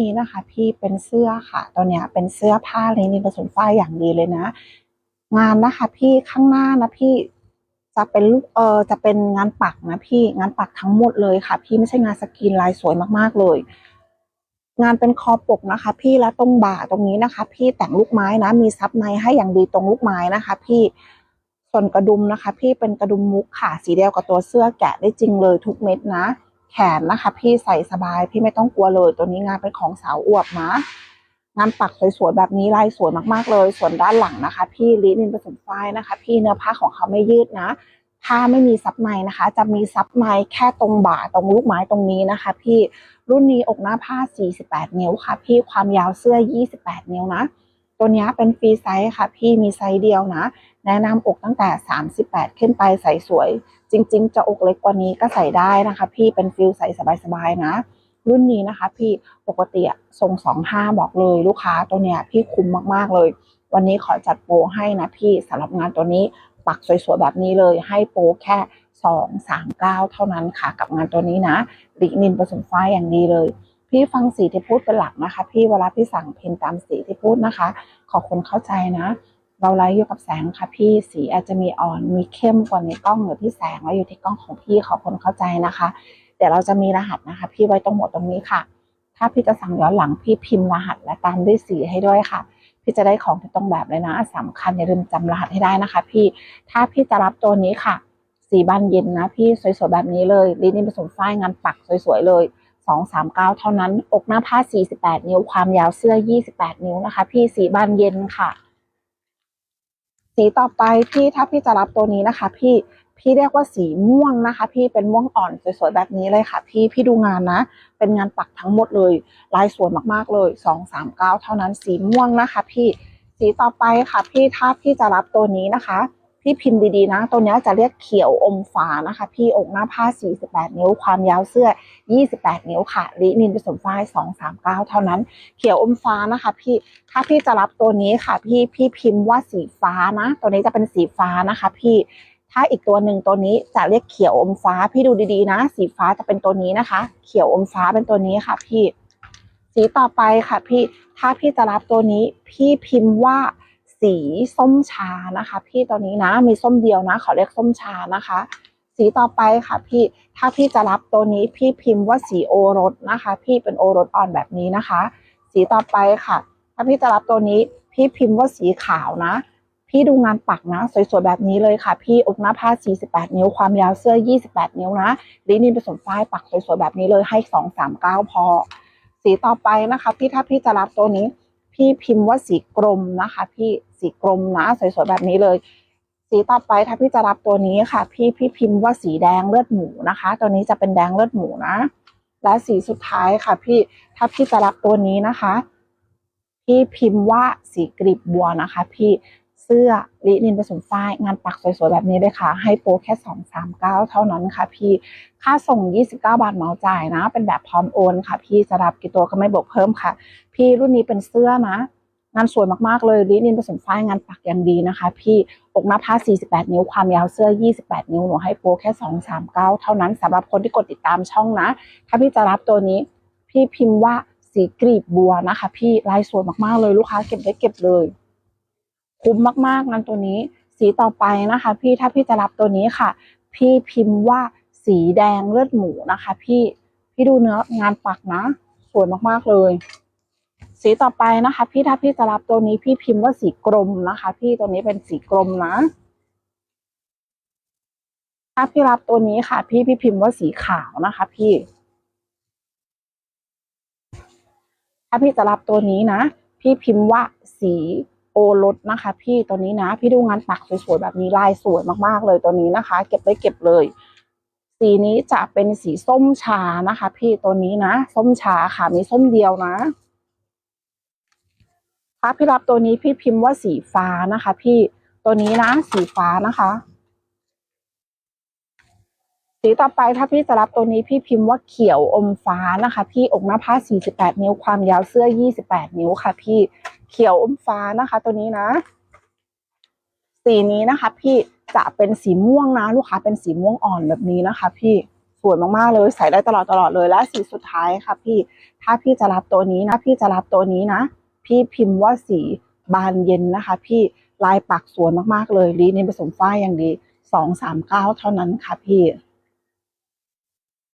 นี้นะคะพี่เป็นเสื้อค่ะ ตัวเนี้ยเป็นเสื้อผ้าลินินผสมฝ้ายอย่างดีเลยนะ งานนะคะ พี่ข้างหน้านะพี่จะเป็นลูกเออจะเป็นงานปักนะพี่งานปักทั้งหมดเลยค่ะ พี่ไม่ใช่งานสกรีนลายสวยมากๆเลย งานเป็นคอปกนะคะ พี่และตรงบ่าตรงนี้นะคะ พี่แต่งลูกไม้นะ มีซับในให้อย่างดีตรงลูกไม้นะคะ พี่ส่วนกระดุมนะคะ พี่เป็นกระดุมมุกค่ะ สีเดียวกับตัวเสื้อแกะได้จริงเลยทุกเม็ดนะ แขนนะคะ พี่ใส่สบายพี่ไม่ต้องกลัวเลย ตัวนี้งานเป็นของสาวอวบนะงานปักสวยๆแบบนี้ลายสวยมากๆเลย ส่วนด้านหลังนะคะ พี่ลินินผสมฝ้ายนะคะ พี่เนื้อผ้าของเขาไม่ยืดนะผ้าไม่มีซับในนะคะ จะมีซับในแค่ตรงบ่าตรงลูกไม้ตรงนี้นะคะ พี่รุ่นนี้อกหน้าผ้า 48 นิ้วค่ะ พี่ความยาวเสื้อ 28 นิ้วนะตัวนี้เป็นฟรีไซส์ค่ะ พี่มีไซส์เดียวนะ แนะนำอกตั้งแต่ 38 ขึ้นไปใส่สวย จริง ๆ จะอกเล็กกว่านี้ก็ใส่ได้นะคะ พี่เป็นฟิลใส่สบายๆนะรุ่นนี้นะคะ พี่ปกติทรง25บอกเลยลูกค้าตัวเนี้ยพี่คุ้มมากๆเลย วันนี้ขอจัดโปรให้นะพี่สำหรับงานตัวนี้ปักสวยๆแบบนี้เลย ให้โปรแค่2 3 9เท่านั้นค่ะกับงานตัวนี้นะลินินผสมฝ้าอย่างดีเลย พี่ฟังสีที่พูดเป็นหลักนะคะ พี่เวลาพี่สั่งเพนตามสีที่พูดนะคะ ขอคนเข้าใจนะ เราไลฟ์อยู่กับแสงค่ะพี่สีอาจจะมีอ่อนมีเข้มกว่าในกล้องหรือที่แสงแล้วอยู่ที่กล้องของพี่ขอคนเข้าใจนะคะ เดี๋ยวเราจะมีรหัสนะคะ พี่ไว้ตรงหมดตรงนี้ค่ะ ถ้าพี่จะสั่งย้อนหลังพี่พิมพ์รหัสและตามด้วยสีให้ด้วยค่ะ พี่จะได้ของที่ตรงแบบเลยนะสำคัญอย่าลืมจำรหัสให้ได้นะคะ พี่ถ้าพี่จะรับตัวนี้ค่ะ สีบานเย็นนะ พี่สวยๆแบบนี้เลยลินินผสมฝ้ายงานปักสวยๆเลย2 3 9 เท่านั้น อกหน้าผ้า 48 นิ้ว ความยาวเสื้อ 28 นิ้วนะคะ พี่สีบานเย็นค่ะ สีต่อไปพี่ถ้าพี่จะรับตัวนี้นะคะ พี่พี่เรียกว่าสีม่วงนะคะ พี่เป็นม่วงอ่อนสวยๆแบบนี้เลยค่ะ พี่พี่ดูงานนะ เป็นงานปักทั้งหมดเลย ลายสวยมากๆเลย2 3 9เท่านั้นสีม่วงนะคะ พี่สีต่อไปค่ะ พี่ถ้าพี่จะรับตัวนี้นะคะ พี่พิมพ์ดีๆนะตัวนี้จะเรียกเขียวอมฟ้านะคะ พี่อกหน้าผ้า 48 นิ้ว ความยาวเสื้อ 28 นิ้วค่ะลินินผสมฝ้าย239 เท่านั้น เขียวอมฟ้านะคะ พี่ถ้าพี่จะรับตัวนี้ค่ะ พี่พี่พิมพ์ว่าสีฟ้านะ ตัวนี้จะเป็นสีฟ้านะคะ พี่ถ้าอีกตัวหนึ่งตัวนี้จะเรียกเขียวอมฟ้า พี่ดูดีๆนะ สีฟ้าจะเป็นตัวนี้นะคะ เขียวอมฟ้าเป็นตัวนี้ค่ะ พี่ สีต่อไปค่ะ พี่ถ้าพี่จะรับตัวนี้ พี่พิมพ์ว่า สีส้มชานะคะ พี่ตัวนี้นะมีส้มเดียวนะขาเรียกส้มชานะคะ สีต่อไปค่ะ พี่ถ้าพี่จะรับตัวนี้พี่พิมพ์ว่าสีโอรสนะคะ พี่เป็นโอรสอ่อนแบบนี้นะคะ สีต่อไปค่ะ ถ้าพี่จะรับตัวนี้พี่พิมพ์ว่าสีขาวนะ พี่ดูงานปักนะ สวยๆแบบนี้เลยค่ะ พี่อกหน้าผ้า 48 นิ้วความยาวเสื้อ 28 นิ้วนะลินินผสมฝ้ายปักสวยๆแบบนี้เลยให้ 2 3 9 พอ สีต่อไปนะคะ พี่ถ้าพี่จะรับตัวนี้ พี่พิมพ์ว่าสีกรมนะคะ พี่สีกรมนะสวยๆแบบนี้เลย สีต่อไปถ้าพี่จะรับตัวนี้ค่ะ พี่พี่พิมพ์ว่าสีแดงเลือดหมูนะคะ ตัวนี้จะเป็นแดงเลือดหมูนะ และสีสุดท้ายค่ะ พี่ถ้าพี่จะรับตัวนี้นะคะ พี่พิมพ์ว่าสีกรีบบัวนะคะ พี่ เสื้อลินินผสมฝ้าย งานปักสวยๆ แบบนี้เลยค่ะ ให้โปรแค่ 2 3 9 เท่านั้นค่ะพี่ ค่าส่ง 29 บาทเหมาจ่ายนะ เป็นแบบพร้อมโอนค่ะ พี่จะรับกี่ตัวก็ไม่บวกเพิ่มค่ะ พี่รุ่นนี้เป็นเสื้อนะ งานสวยมากๆเลยลินินผสมฝ้ายงานปักอย่างดีนะคะ พี่อกหน้าผ้า 48 นิ้วความยาวเสื้อ 28 นิ้วหนูให้โปรแค่ 2 3 9 เท่านั้นสำหรับคนที่กดติดตามช่องนะ ถ้าพี่จะรับตัวนี้ พี่พิมพ์ว่าสีกรีบบัวนะคะ พี่ลายสวยมากๆเลยลูกค้าเก็บได้เก็บเลย คุ้มมากๆงานตัวนี้ สีต่อไปนะคะ พี่ถ้าพี่จะรับตัวนี้ค่ะ พี่พิมพ์ว่าสีแดงเลือดหมูนะคะ พี่พี่ดูเนื้องานปักนะ สวยมากๆเลย สีต่อไปนะคะ พี่ถ้าพี่จะรับตัวนี้ พี่พิมพ์ว่าสีกรมนะคะ พี่ตัวนี้เป็นสีกรมนะถ้าพี่รับตัวนี้ค่ะ พี่พี่พิมพ์ว่าสีขาวนะคะ พี่ถ้าพี่จะรับตัวนี้นะ พี่พิมพ์ว่าสี รสนะคะ พี่ตัวนี้นะ พี่ดูงานปักสวยๆแบบนี้ลายสวยมากๆเลยตัวนี้นะคะ เก็บได้เก็บเลย สีนี้จะเป็นสีส้มชานะคะ พี่ตัวนี้นะส้มชาค่ะมีส้มเดียวนะถ้าพี่รับตัวนี้พี่พิมพ์ว่าสีฟ้านะคะ พี่ตัวนี้นะสีฟ้านะคะ สีต่อไปถ้าพี่จะรับตัวนี้พี่พิมพ์ว่าเขียวอมฟ้านะคะ พี่อกหน้าผ้า48 นิ้วความยาวเสื้อ 28 นิ้วค่ะ พี่ เขียวอมฟ้านะคะ ตัวนี้นะ สีนี้นะคะ พี่จะเป็นสีม่วงนะ ลูกค้าเป็นสีม่วงอ่อนแบบนี้นะคะ พี่สวยมากๆเลยใส่ได้ตลอดตลอดเลยและสีสุดท้ายค่ะ พี่ถ้าพี่จะรับตัวนี้นะ พี่จะรับตัวนี้นะ พี่พิมพ์ว่าสีบานเย็นนะคะ พี่ลายปักสวยมากๆเลยลีนินผสมฝ้ายอย่างดีสองสามเก้าเท่านั้นค่ะพี่